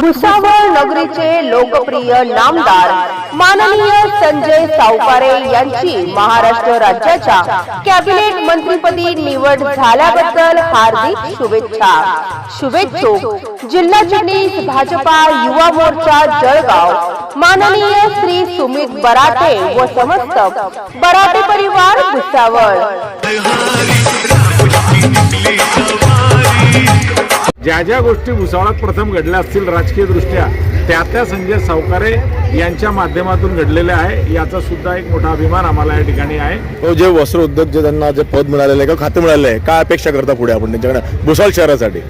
भुसावळ नगरीचे लोकप्रिय नामदार माननीय संजय सावकारे यांची महाराष्ट्र राज्याच्या कॅबिनेट मंत्रीपदी निवड झाल्याबद्दल हार्दिक शुभेच्छा. शुभेच्छुक जिल्हा चिटणीस भाजपा युवा मोर्चा जळगाव. माननीय श्री सुमित बराटे व समस्त बराटे परिवार भुसावळ. ज्या ज्या गोष्टी भुसावळात प्रथम घडल्या असतील राजकीय दृष्ट्या त्या त्या संजय सावकारे यांच्या माध्यमातून घडलेल्या आहे याचा सुद्धा एक मोठा अभिमान आम्हाला या ठिकाणी आहे. तो जे वस्त्र उद्योग जे त्यांना जे पद मिळालेलं आहे किंवा खातं मिळालेलं आहे काय अपेक्षा करता पुढे आपण त्यांच्याकडे? भुसावळ शहरासाठी.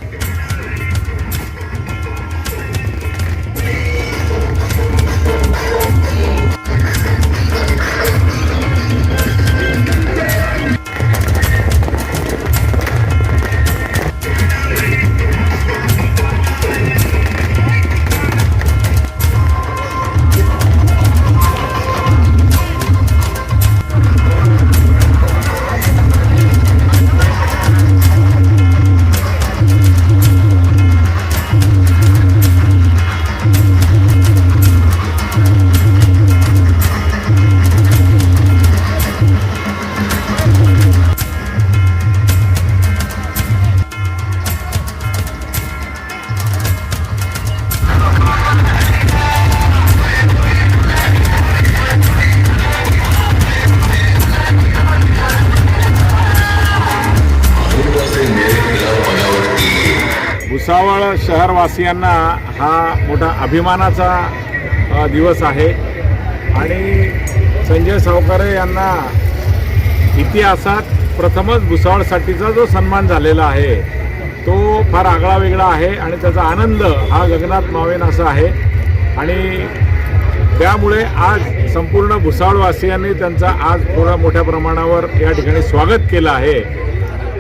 शहरवासियांना हा मोठा अभिमानाचा दिवस आहे. आणि संजय सावकारे यांना इतिहासात प्रथमच भुसावळसाठीचा जो सन्मान झालेला आहे तो फार आगळा वेगळा आहे आणि त्याचा आनंद हा गगनात मावेन असा आहे. आणि त्यामुळे आज संपूर्ण भुसावळवासियांनी त्यांचा आज थोडा मोठ्या प्रमाणावर या ठिकाणी स्वागत केलं आहे.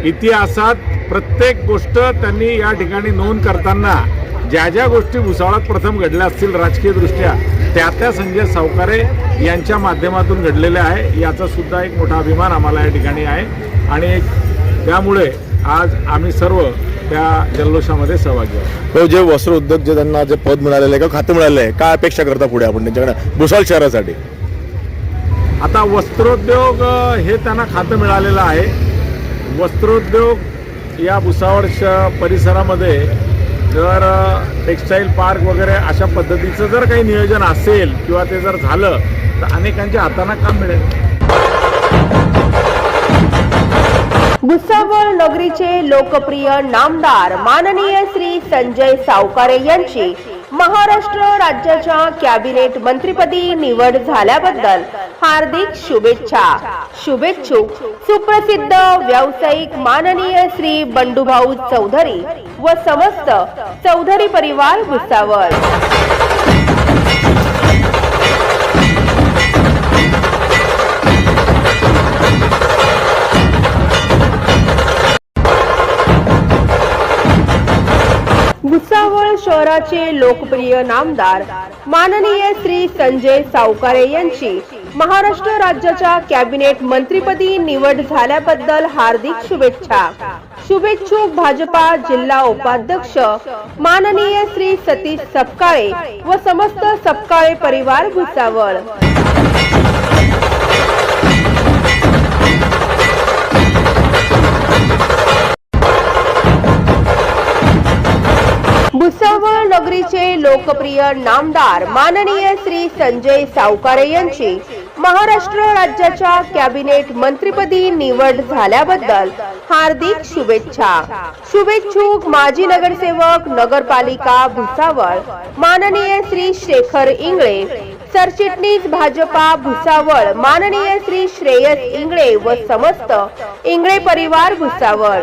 इतिहासात प्रत्येक गोष्ट त्यांनी या ठिकाणी नोंद करताना ज्या ज्या गोष्टी भुसावळात प्रथम घडल्या असतील राजकीय दृष्ट्या त्या त्या संजय सावकारे यांच्या माध्यमातून घडलेल्या आहे. याचा सुद्धा एक मोठा अभिमान आम्हाला या ठिकाणी आहे. आणि त्यामुळे आज आम्ही सर्व त्या जल्लोषामध्ये सहभागी आहोत. हो, जे वस्त्र उद्योग जे त्यांना जे पद मिळालेलं आहे किंवा खातं मिळालेलं आहे काय अपेक्षा करता पुढे आपण त्यांच्याकडे? भुसावळ शहरासाठी. आता वस्त्रोद्योग हे त्यांना खातं मिळालेलं आहे. वस्त्रोद्योग या भुसावळ श परिसरामध्ये जर टेक्सटाईल टेक्स्टाईल पार्क वगैरे अशा पद्धतीचं जर काही नियोजन असेल किंवा ते जर झालं तर अनेकांच्या हातांना काम मिळेल. भुसावळ नगरीचे लोकप्रिय नामदार माननीय श्री संजय सावकारे यांची महाराष्ट्र राज्याच्या कॅबिनेट मंत्रीपदी निवड झाल्याबद्दल हार्दिक शुभेच्छा. शुभेच्छुक सुप्रसिद्ध व्यावसायिक माननीय श्री बंडूभाऊ चौधरी व समस्त चौधरी परिवार भुसावळ. भुसावळ शहराचे लोकप्रिय नामदार माननीय श्री संजय सावकारे यांची महाराष्ट्र राज्याच्या कॅबिनेट मंत्रीपदी निवड झाल्याबद्दल हार्दिक शुभेच्छा. शुभेच्छुक भाजपा जिल्हा उपाध्यक्ष माननीय श्री सतीश सपकाळे व समस्त सपकाळे परिवार भुसावळ. भुसावळ नगरीचे लोकप्रिय नामदार माननीय श्री संजय सावकारे यांची महाराष्ट्र राज्याच्या कॅबिनेट मंत्रीपदी निवड झाल्याबद्दल हार्दिक शुभेच्छा. शुभेच्छुक माजी नगरसेवक नगरपालिका भुसावळ माननीय श्री शेखर इंगळे सरचिटणीस भाजपा भुसावळ माननीय श्री श्रेयस इंगळे व समस्त इंगळे परिवार भुसावळ.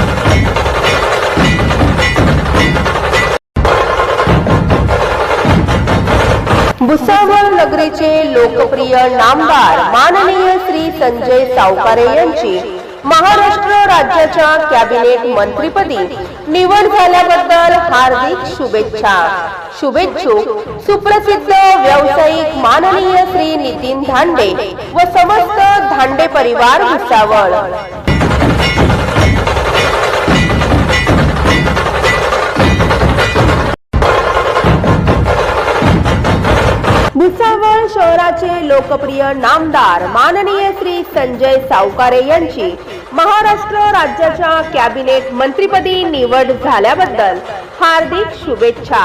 भुसावळ नगरीचे लोकप्रिय नामदार माननीय श्री संजय सावकारे यांची महाराष्ट्र राज्याच्या कॅबिनेट मंत्रीपदी निवड झाल्याबद्दल हार्दिक शुभेच्छा. शुभेच्छुक सुप्रसिद्ध व्यावसायिक माननीय श्री नितीन धांडे व समस्त धांडे परिवार भुसावळ. भुसावळ शहराचे लोकप्रिय नामदार माननीय श्री संजय सावकारे यांची महाराष्ट्र राज्याच्या कॅबिनेट मंत्रीपदी निवड झाल्याबद्दल हार्दिक शुभेच्छा.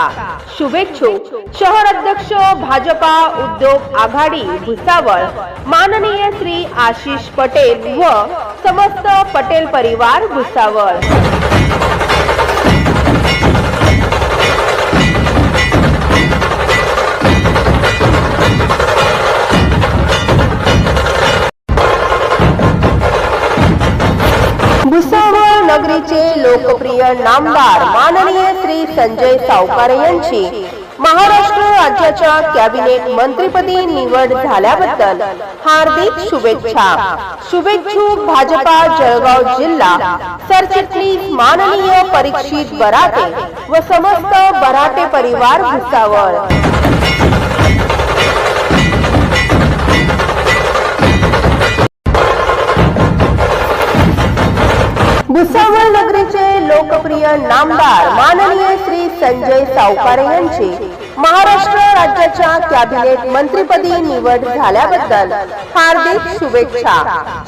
शुभेच्छुक शहर अध्यक्ष भाजपा उद्योग आघाडी भुसावळ माननीय श्री आशिष पटेल व समस्त पटेल परिवार भुसावळ. भुसावळ नगरीचे लोकप्रिय नामदार माननीय श्री संजय सावकारे यांची महाराष्ट्र राज्याच्या कॅबिनेट मंत्रीपदी निवड झाल्याबद्दल हार्दिक शुभेच्छा. शुभेच्छुक भाजपा जळगाव जिल्हा सरचिटणीस माननीय परीक्षित बराटे व समस्त बराटे परिवार भुसावळ. भुसावळ नगरीचे लोकप्रिय नामदार माननीय श्री संजय सावकारे यांची महाराष्ट्र राज्याच्या कॅबिनेट मंत्रीपदी निवड झाल्याबद्दल हार्दिक शुभेच्छा.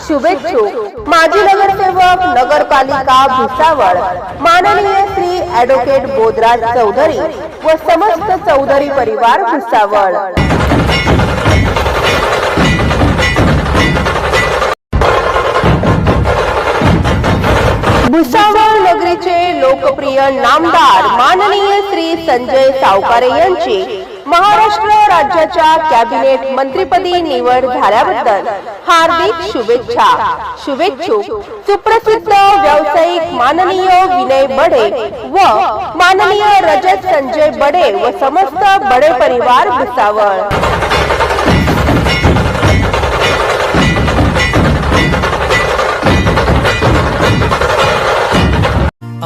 शुभेच्छुक माजी नगरसेवक नगरपालिका भुसावळ माननीय श्री ऍडव्होकेट बोधराज चौधरी व समस्त चौधरी परिवार भुसावळ. भुसावळ नगरीचे लोकप्रिय नामदार माननीय श्री संजय सावकारे यांची महाराष्ट्र राज्याच्या कॅबिनेट मंत्रीपदी निवड झाल्याबद्दल हार्दिक शुभेच्छा. शुभेच्छुक सुप्रसिद्ध व्यावसायिक माननीय विनय बडे व माननीय रजत संजय बडे व समस्त बडे परिवार भुसावळ.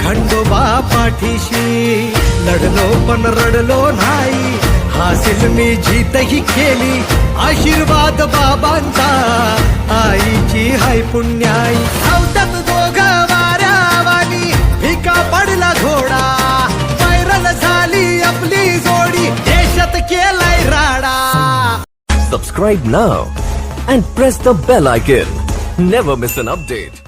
खंडोबा पाठीशी लढलो पण रडलो नाही. हासिल मी जीतही केली आशीर्वाद बाबांचा. आईची हाय पुण्याई. धावतात दोघ वाऱ्यावानी भिका पडला घोडा. व्हायरल झाली आपली जोडी देशात केलाय राडा. Subscribe now and press the bell icon never miss an update